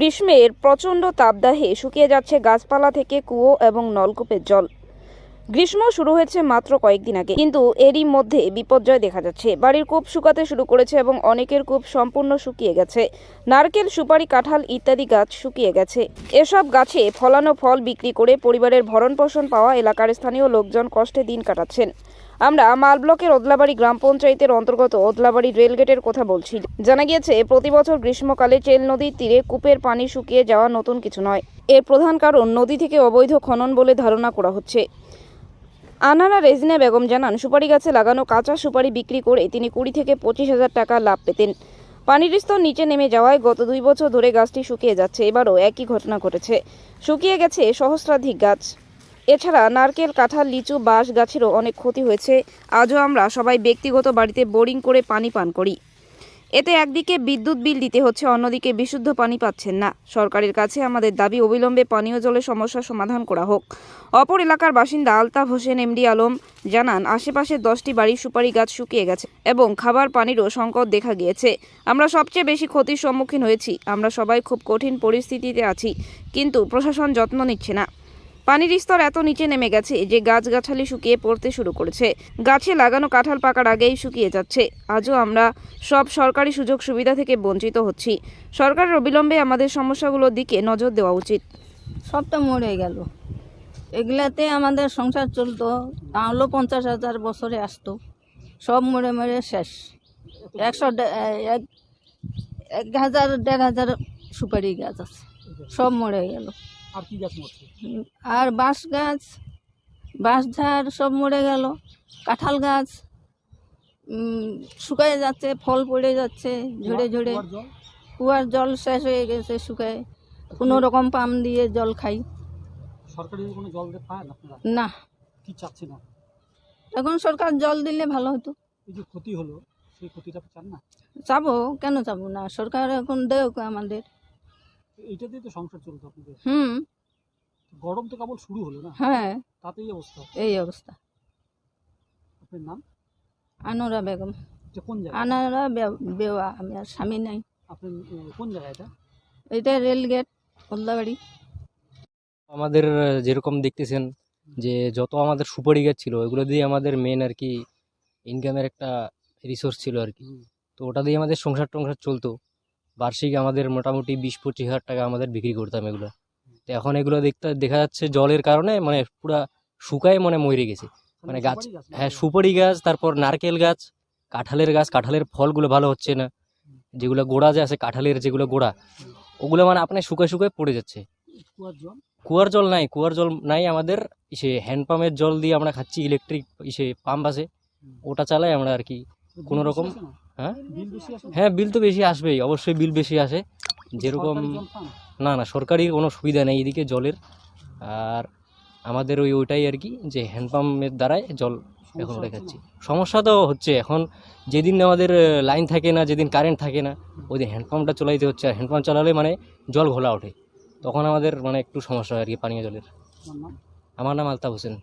গ্রীষ্মের প্রচণ্ড তাপদাহে শুকিয়ে যাচ্ছে গাছপালা থেকে কুয়ো এবং নলকূপের জল। গ্রীষ্ম শুরু হয়েছে মাত্র কয়েকদিন আগে, কিন্তু এরই মধ্যে বিপর্যয় দেখা যাচ্ছে। বাড়ির কূপ শুকাতে শুরু করেছে এবং অনেকের কূপ সম্পূর্ণ শুকিয়ে গেছে। নারকেল, সুপারি, কাঁঠাল ইত্যাদি গাছ শুকিয়ে গেছে। এসব গাছে ফলানো ফল বিক্রি করে পরিবারের ভরণ পোষণ পাওয়া এলাকার স্থানীয় লোকজন কষ্টে দিন কাটাচ্ছেন। আমরা মাল ব্লকের ওদলাবাড়ি গ্রাম পঞ্চায়েতের অন্তর্গত ওদলাবাড়ি রেলগেটের কথা বলছি। জানা গিয়েছে, প্রতি বছর গ্রীষ্মকালে চেল নদীর তীরে কূপের পানি শুকিয়ে যাওয়া নতুন কিছু নয়। এর প্রধান কারণ নদী থেকে অবৈধ খনন বলে ধারণা করা হচ্ছে। আনারা রেজিনা বেগম জানান, সুপারি গাছে লাগানো কাঁচা সুপারি বিক্রি করে তিনি কুড়ি থেকে পঁচিশ হাজার টাকা লাভ পেতেন। পানির স্তর নিচে নেমে যাওয়ায় গত দুই বছর ধরে গাছটি শুকিয়ে যাচ্ছে, এবারও একই ঘটনা ঘটেছে। শুকিয়ে গেছে সহস্রাধিক গাছ। এছাড়া নারকেল, কাঁঠাল, লিচু, বাঁশ গাছেরও অনেক ক্ষতি হয়েছে। আজও আমরা সবাই ব্যক্তিগত বাড়িতে বোরিং করে পানি পান করি। এতে একদিকে বিদ্যুৎ বিল দিতে হচ্ছে, অন্যদিকে বিশুদ্ধ পানি পাচ্ছেন না। সরকারের কাছে আমাদের দাবি, অবিলম্বে পানীয় জলের সমস্যা সমাধান করা হোক। অপর এলাকার বাসিন্দা আলতাফ হোসেন, এমডি আলম জানান আশেপাশের দশটি বাড়ির সুপারি গাছ শুকিয়ে গেছে এবং খাবার পানিরও সংকট দেখা গিয়েছে। আমরা সবচেয়ে বেশি ক্ষতির সম্মুখীন হয়েছি। আমরা সবাই খুব কঠিন পরিস্থিতিতে আছি, কিন্তু প্রশাসন যত্ন নিচ্ছে না। পানির স্তর এত নিচে নেমে গেছে যে গাছগাছালি শুকিয়ে পড়তে শুরু করেছে। গাছে লাগানো কাঁঠাল পাকার আগেই শুকিয়ে যাচ্ছে। আজও আমরা সব সরকারি সুযোগ সুবিধা থেকে বঞ্চিত হচ্ছি। সরকারের অবিলম্বে আমাদের সমস্যাগুলোর দিকে নজর দেওয়া উচিত। সবটা মরে গেল। এগুলাতে আমাদের সংসার চলতো তাহলেও পঞ্চাশ হাজার বছরে আসতো। সব মরে মরে শেষ। একশো এক হাজার, দেড় হাজার সুপারি গাছ আছে। সব মরে গেল। আর কি গাছ মরছে? আর বাঁশ গাছ বাঁশ ঝাড় সব মরে গেল। কাঁঠাল গাছ শুকায় যাচ্ছে ফল পড়ে যাচ্ছে ঝরে ঝরে। কুয়ার জল? শেষ হয়ে গেছে শুকায়। কোনো রকম পাম্প দিয়ে জল খাই। সরকারি কোনো জল দিয়ে পায় না আপনারা? না। কি চাচ্ছেন না এখন সরকার জল দিলে ভালো হতো। এই যে ক্ষতি হলো সেই ক্ষতিটা চান না? চাবো কেন চাবো না? সরকার এখন দেওক আমাদের। এইটা দিয়ে তো সংসার চলতো আপনাদের। হুম। গরম তো কেবল শুরু হলো না? হ্যাঁ। তাতেই অবস্থা। এই অবস্থা। আপনার নাম? আনোরা বেগম। এটা কোন জায়গা আনারা বেওয়া আমি আর স্বামী নাই। আপনার কোন জায়গা এটা? এটা রেল গেট হলদাবাড়ি। আমাদের যেরকম দেখতেছেন যে যত আমাদের সুপারি গাছ ছিল ওইগুলো দিয়ে আমাদের মেন আর কি ইনকামের একটা রিসোর্স ছিল আর কি। তো ওটা দিয়ে আমাদের সংসার টংসার চলতো। বার্ষিক আমাদের মোটামুটি বিশ পঁচিশ হাজার টাকা আমাদের বিক্রি করতাম এগুলো। তো এখন এগুলো দেখতে দেখা যাচ্ছে জলের কারণে মানে পুরা শুকায় মানে মরে গেছে। মানে গাছ হ্যাঁ সুপারি গাছ তারপর নারকেল গাছ কাঁঠালের গাছ কাঁঠালের ফলগুলো ভালো হচ্ছে না। যেগুলো গোড়া যে আছে কাঁঠালের যেগুলো গোড়া ওগুলো মানে আপনার শুকায় শুকায় পড়ে যাচ্ছে। কুয়ার জল? নাই কুয়ার জল নাই আমাদের ইসে হ্যান্ড পাম্পের জল দিয়ে আমরা খাচ্ছি ইলেকট্রিক ইসে পাম্প আছে। ওটা চালাই আমরা আর কি কোনো রকম? হ্যাঁ? হ্যাঁ বিল তো বেশি আসবেই। অবশ্যই বিল বেশি আসে। যেরকম? না না সরকারির কোনো সুবিধা নেই এদিকে জলের। আর আমাদের ওই ওইটাই আর কি যে হ্যান্ডপাম্পের দ্বারাই জল এখন দেখাচ্ছি। সমস্যা তো হচ্ছে এখন যেদিন আমাদের লাইন থাকে না যেদিন কারেন্ট থাকে না ওই দিন হ্যান্ডপাম্পটা চলাইতে হচ্ছে। আর হ্যান্ডপাম্প চালালে মানে জল ঘোলা ওঠে। তখন আমাদের মানে একটু সমস্যা হয় আর কি পানীয় জলের। আমার নাম আলতাফ হোসেন।